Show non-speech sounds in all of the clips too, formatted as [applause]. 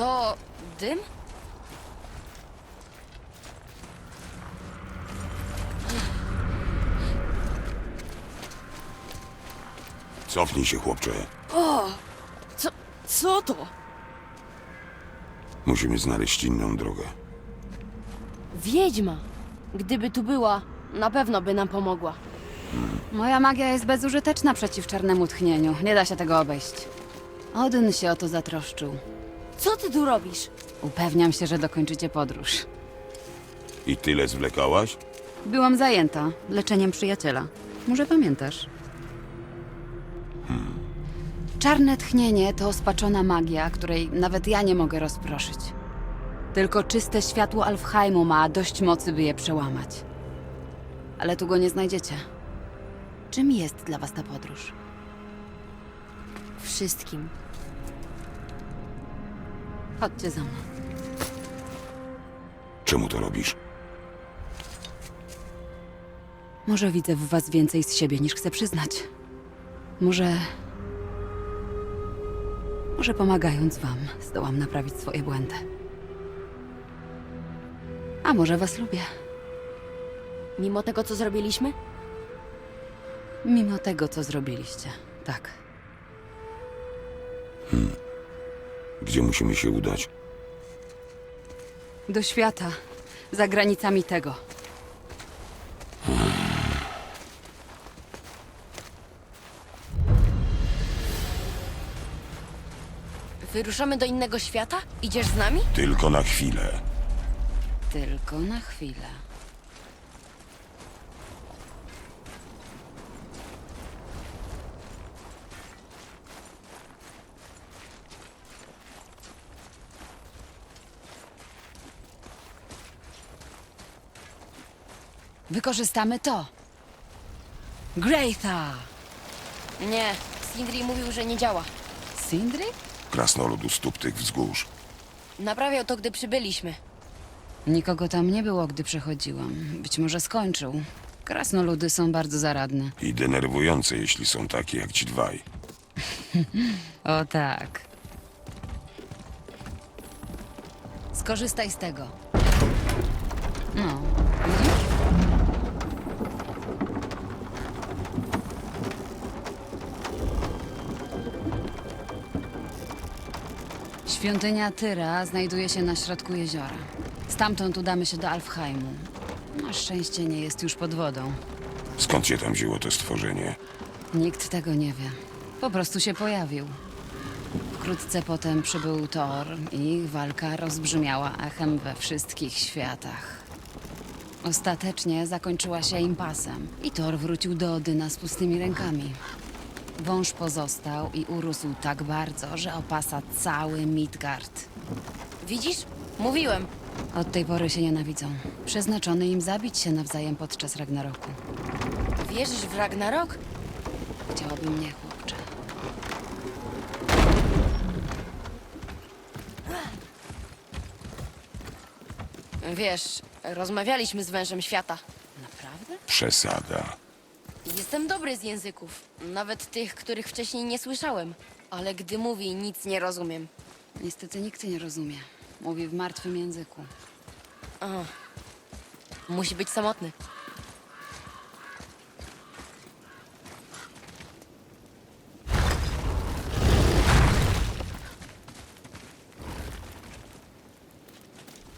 To dym? Cofnij się, chłopcze. Co, co to? Musimy znaleźć inną drogę. Wiedźma. Gdyby tu była, na pewno by nam pomogła. Moja magia jest bezużyteczna przeciw czarnemu tchnieniu. Nie da się tego obejść. Odyn się o to zatroszczył. Co ty tu robisz? Upewniam się, że dokończycie podróż. I tyle zwlekałaś? Byłam zajęta leczeniem przyjaciela. Może pamiętasz? Czarne tchnienie to spaczona magia, której nawet ja nie mogę rozproszyć. Tylko czyste światło Alfheimu ma dość mocy, by je przełamać. Ale tu go nie znajdziecie. Czym jest dla was ta podróż? Wszystkim. Chodźcie za mną. Czemu to robisz? Może widzę w was więcej z siebie niż chcę przyznać. Może. Może pomagając wam, zdołam naprawić swoje błędy. A może was lubię, Mimo tego, co zrobiliśmy? mimo tego, co zrobiliście. Tak. Gdzie musimy się udać? Do świata, za granicami tego. Wyruszamy do innego świata? Idziesz z nami? Tylko na chwilę. Tylko na chwilę. Wykorzystamy to. Greatha! Nie. Sindri mówił, że nie działa. Sindri? Krasnolud u stóp tych wzgórz. Naprawiał to, gdy przybyliśmy. Nikogo tam nie było, gdy przechodziłam. Być może skończył. Krasnoludy są bardzo zaradne. I denerwujące, jeśli są takie jak ci dwaj. [laughs] O tak. Skorzystaj z tego. No, Świątynia Tyra znajduje się na środku jeziora. Stamtąd udamy się do Alfheimu. Na szczęście nie jest już pod wodą. Skąd się tam wzięło to stworzenie? Nikt tego nie wie. Po prostu się pojawił. Wkrótce potem przybył Thor i ich walka rozbrzmiała echem we wszystkich światach. Ostatecznie zakończyła się impasem i Thor wrócił do Odyna z pustymi rękami. Wąż pozostał i urósł tak bardzo, że opasa cały Midgard. Widzisz? Mówiłem. Od tej pory się nienawidzą. Przeznaczony im zabić się nawzajem podczas Ragnaroku. Wierzysz w Ragnarok? Chciałoby mnie, chłopcze. Wiesz, rozmawialiśmy z wężem świata. Naprawdę? Przesada. Jestem dobry z języków. Nawet tych, których wcześniej nie słyszałem. Ale gdy mówi, nic nie rozumiem. Niestety nikt nie rozumie. Mówi w martwym języku. Musi być samotny.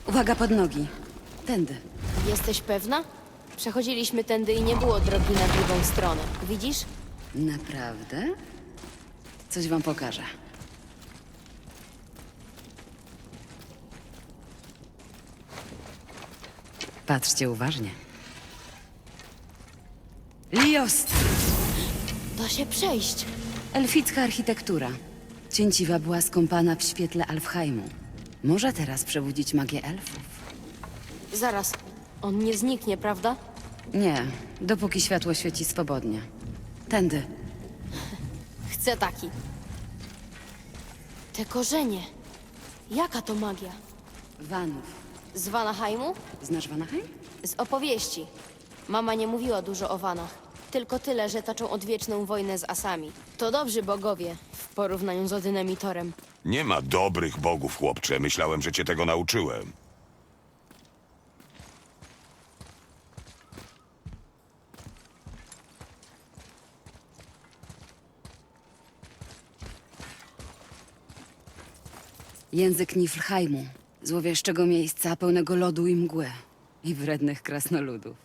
Uwaga pod nogi. Tędy. Jesteś pewna? Przechodziliśmy tędy i nie było drogi na drugą stronę. Widzisz? Naprawdę? Coś wam pokażę. Patrzcie uważnie. Liost! Da się przejść. Elficka architektura. Cięciwa była skąpana w świetle Alfheimu. Może teraz przebudzić magię elfów? Zaraz. On nie zniknie, prawda? Nie, dopóki światło świeci swobodnie. Tędy. Chcę taki. Te korzenie. Jaka to magia? Vanów. Z Vanaheimu? Znasz Vanaheim? Z opowieści. Mama nie mówiła dużo o Vanach. Tylko tyle, że toczą odwieczną wojnę z asami. To dobrzy bogowie w porównaniu z Odynem i Torem. Nie ma dobrych bogów, chłopcze. Myślałem, że cię tego nauczyłem. Język Niflheimu, złowieszczego miejsca pełnego lodu i mgły i wrednych krasnoludów.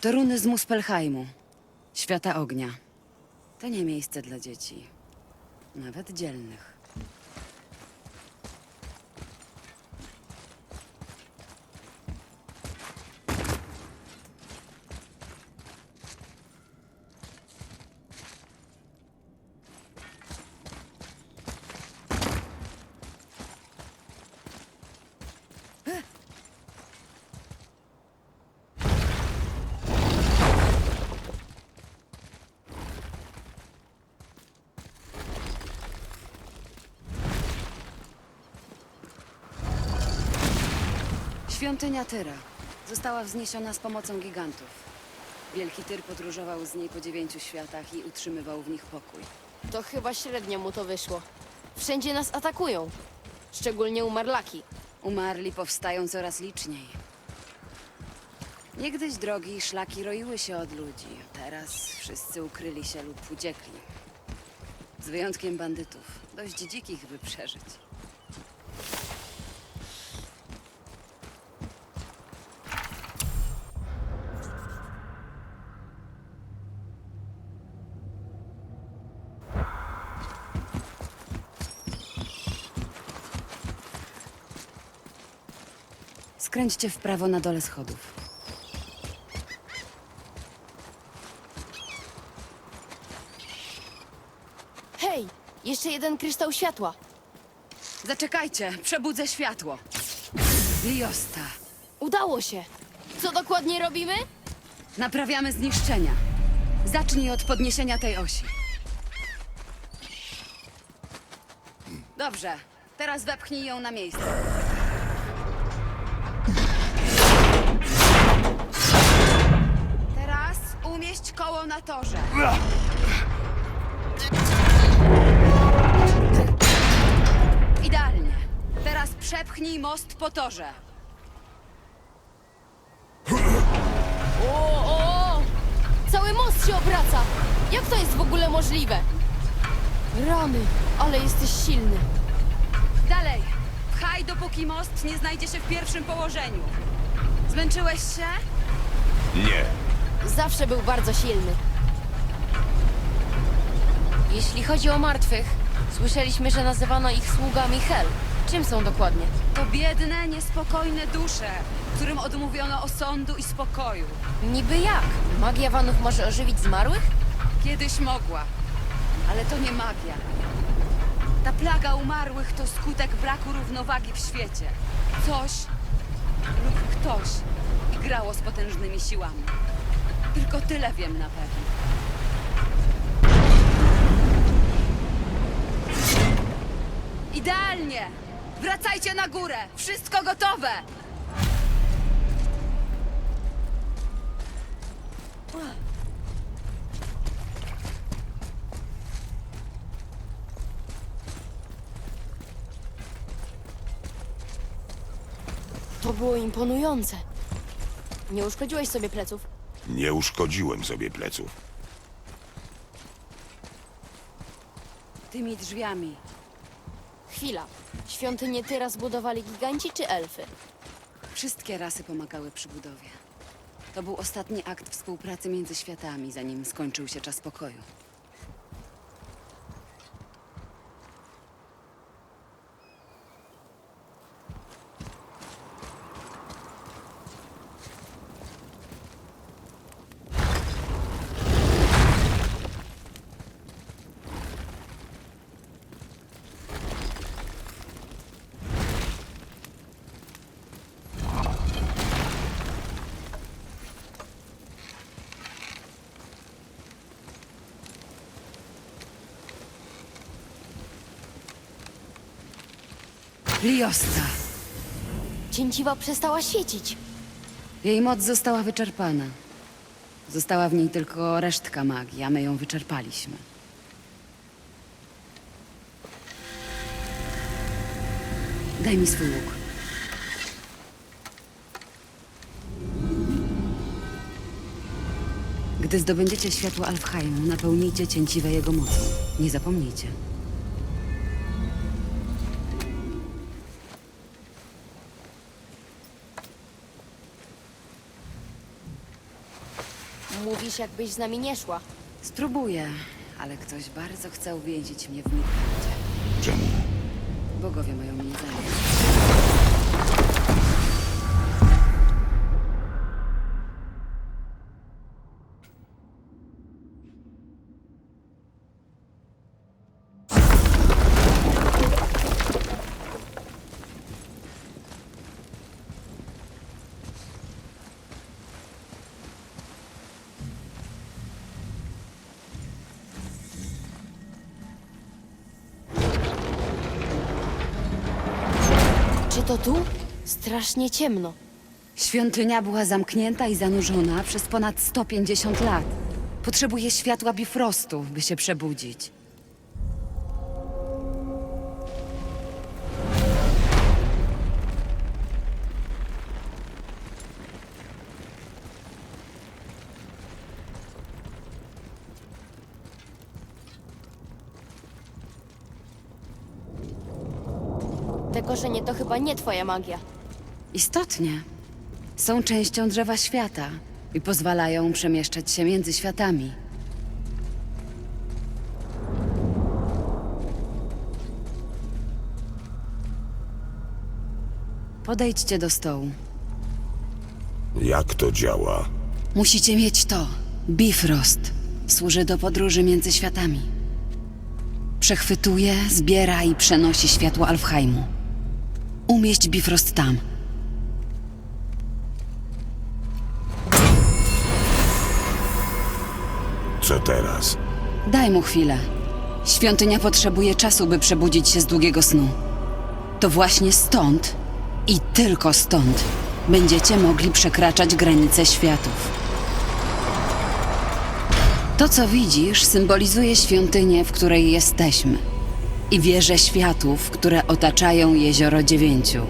To runy z Muspelheimu, świata ognia. To nie miejsce dla dzieci, nawet dzielnych. Świątynia Tyra została wzniesiona z pomocą gigantów. Wielki Tyr podróżował z niej po dziewięciu światach i utrzymywał w nich pokój. To chyba średnio mu to wyszło. Wszędzie nas atakują. Szczególnie umarlaki. Umarli powstają coraz liczniej. Niegdyś drogi i szlaki roiły się od ludzi. Teraz wszyscy ukryli się lub uciekli. Z wyjątkiem bandytów. Dość dzikich, by przeżyć. Skręćcie w prawo na dole schodów. Hej, jeszcze jeden kryształ światła. Zaczekajcie, przebudzę światło. Liosta. Udało się. Co dokładnie robimy? Naprawiamy zniszczenia. Zacznij od podniesienia tej osi. Dobrze, teraz wepchnij ją na miejsce. Koło na torze. Idealnie. Teraz przepchnij most po torze. O, o! Cały most się obraca! Jak to jest w ogóle możliwe? Rany, ale jesteś silny. Dalej! Pchaj, dopóki most nie znajdzie się w pierwszym położeniu. Zmęczyłeś się? Nie. Zawsze był bardzo silny. Jeśli chodzi o martwych, słyszeliśmy, że nazywano ich sługami Hel. Czym są dokładnie? To biedne, niespokojne dusze, którym odmówiono osądu i spokoju. Niby jak? Magia Wanów może ożywić zmarłych? Kiedyś mogła, ale to nie magia. Ta plaga umarłych to skutek braku równowagi w świecie. Coś lub ktoś grało z potężnymi siłami. Tylko tyle wiem na pewno. Idealnie! Wracajcie na górę! Wszystko gotowe! To było imponujące. Nie uszkodziłeś sobie pleców? Nie uszkodziłem sobie pleców. Tymi drzwiami. Chwila. Świątynię Tyra zbudowali giganci czy elfy? Wszystkie rasy pomagały przy budowie. To był ostatni akt współpracy między światami, zanim skończył się czas pokoju. Liosta! Cięciwa przestała świecić. Jej moc została wyczerpana. Została w niej tylko resztka magii, a my ją wyczerpaliśmy. Daj mi swój łuk. Gdy zdobędziecie światło Alfheimu, napełnijcie cięciwe jego mocą. Nie zapomnijcie. Jakbyś z nami nie szła. Spróbuję, ale ktoś bardzo chce uwięzić mnie w Midgardzie. Czemu? Bogowie mają mnie zająć. To tu? Strasznie ciemno. Świątynia była zamknięta i zanurzona przez ponad 150 lat. Potrzebuje światła Bifrostu, by się przebudzić. Korzenie to chyba nie twoja magia. Istotnie. Są częścią drzewa świata i pozwalają przemieszczać się między światami. Podejdźcie do stołu. Jak to działa? Musicie mieć to. Bifrost. Służy do podróży między światami. Przechwytuje, zbiera i przenosi światło Alfheimu. Umieść Bifrost tam. Co teraz? Daj mu chwilę. Świątynia potrzebuje czasu, by przebudzić się z długiego snu. To właśnie stąd i tylko stąd będziecie mogli przekraczać granice światów. To, co widzisz, symbolizuje świątynię, w której jesteśmy i wieże światów, które otaczają jezioro dziewięciu.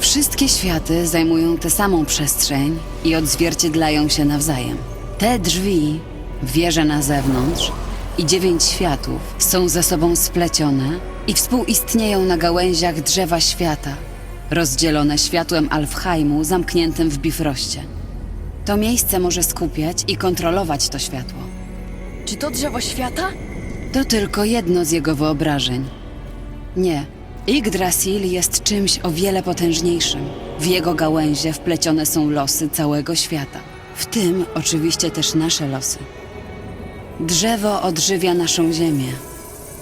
Wszystkie światy zajmują tę samą przestrzeń i odzwierciedlają się nawzajem. Te drzwi, wieże na zewnątrz i dziewięć światów są ze sobą splecione i współistnieją na gałęziach drzewa świata, rozdzielone światłem Alfheimu zamkniętym w bifroście. To miejsce może skupiać i kontrolować to światło. Czy to drzewo świata? To tylko jedno z jego wyobrażeń. Nie. Yggdrasil jest czymś o wiele potężniejszym. W jego gałęzie wplecione są losy całego świata. W tym oczywiście też nasze losy. Drzewo odżywia naszą ziemię.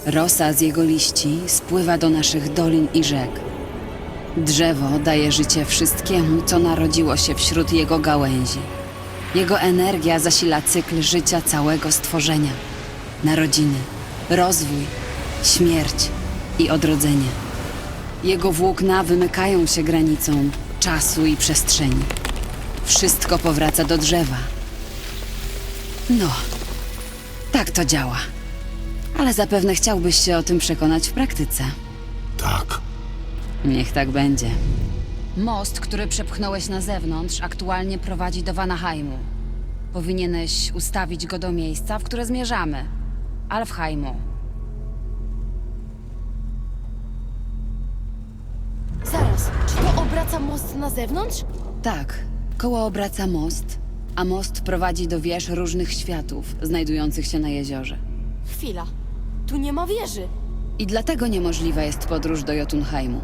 Rosa z jego liści spływa do naszych dolin i rzek. Drzewo daje życie wszystkiemu, co narodziło się wśród jego gałęzi. Jego energia zasila cykl życia całego stworzenia. Narodziny, rozwój, śmierć i odrodzenie. Jego włókna wymykają się granicom czasu i przestrzeni. Wszystko powraca do drzewa. No, tak to działa. Ale zapewne chciałbyś się o tym przekonać w praktyce. Tak. Niech tak będzie. Most, który przepchnąłeś na zewnątrz, aktualnie prowadzi do Vanaheimu. Powinieneś ustawić go do miejsca, w które zmierzamy. Alfheimu. Zaraz, czy to obraca most na zewnątrz? Tak, koło obraca most, a most prowadzi do wież różnych światów znajdujących się na jeziorze. Chwila. Tu nie ma wieży. I dlatego niemożliwa jest podróż do Jotunheimu.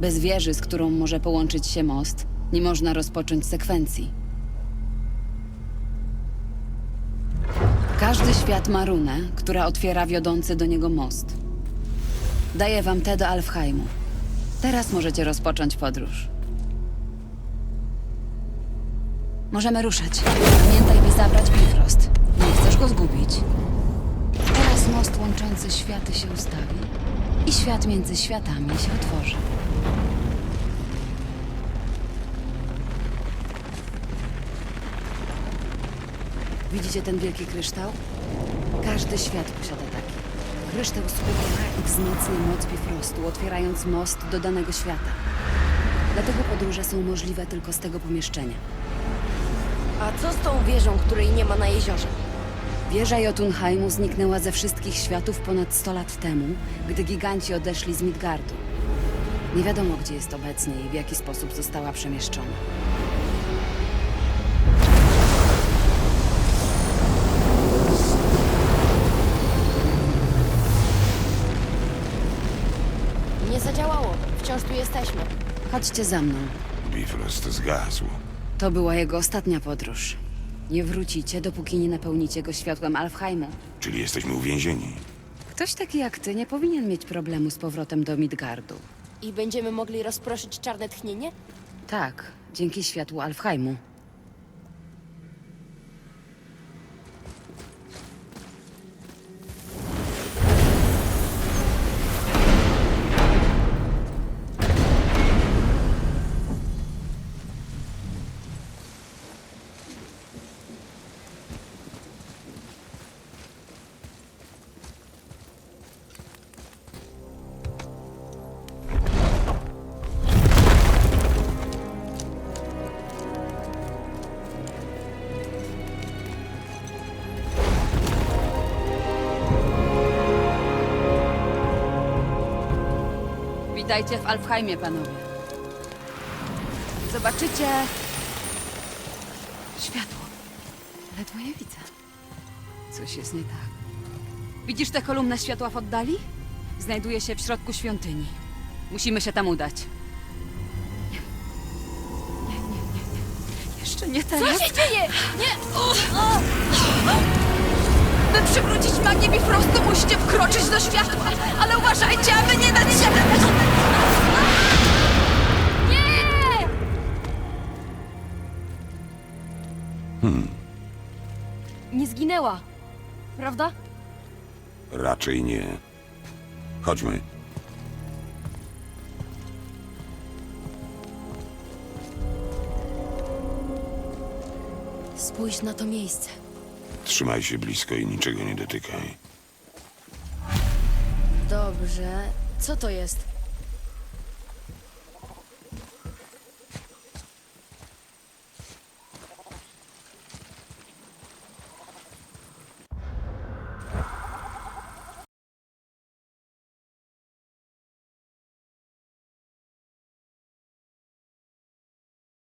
Bez wieży, z którą może połączyć się most, nie można rozpocząć sekwencji. Każdy świat ma runę, która otwiera wiodący do niego most. Daję wam te do Alfheimu. Teraz możecie rozpocząć podróż. Możemy ruszać. Pamiętaj, by zabrać Bifrost. Nie chcesz go zgubić. Teraz most łączący światy się ustawi i świat między światami się otworzy. Widzicie ten wielki kryształ? Każdy świat posiada taki. Kryształ skupia i wzmacnia moc Bifrostu, otwierając most do danego świata. Dlatego podróże są możliwe tylko z tego pomieszczenia. A co z tą wieżą, której nie ma na jeziorze? Wieża Jotunheimu zniknęła ze wszystkich światów ponad 100 lat temu, gdy giganci odeszli z Midgardu. Nie wiadomo, gdzie jest obecnie i w jaki sposób została przemieszczona. Jesteśmy. Chodźcie za mną. Bifrost zgasł. To była jego ostatnia podróż. Nie wrócicie, dopóki nie napełnicie go światłem Alfheimu. Czyli jesteśmy uwięzieni. Ktoś taki jak ty nie powinien mieć problemu z powrotem do Midgardu. I będziemy mogli rozproszyć czarne tchnienie? Tak, dzięki światłu Alfheimu. Witajcie w Alfheimie, panowie. Zobaczycie... światło. Ledwo je widzę. Coś jest nie tak. Widzisz tę kolumnę światła w oddali? Znajduje się w środku świątyni. Musimy się tam udać. Nie. Nie, nie, nie, nie. Jeszcze nie Co teraz. się dzieje? Nie! By przywrócić magię Bifrostu, musicie wkroczyć do światła. Ale uważajcie, aby nie dać się... Nie zginęła. Prawda? Raczej nie. Chodźmy. Spójrz na to miejsce. Trzymaj się blisko i niczego nie dotykaj. Dobrze. Co to jest?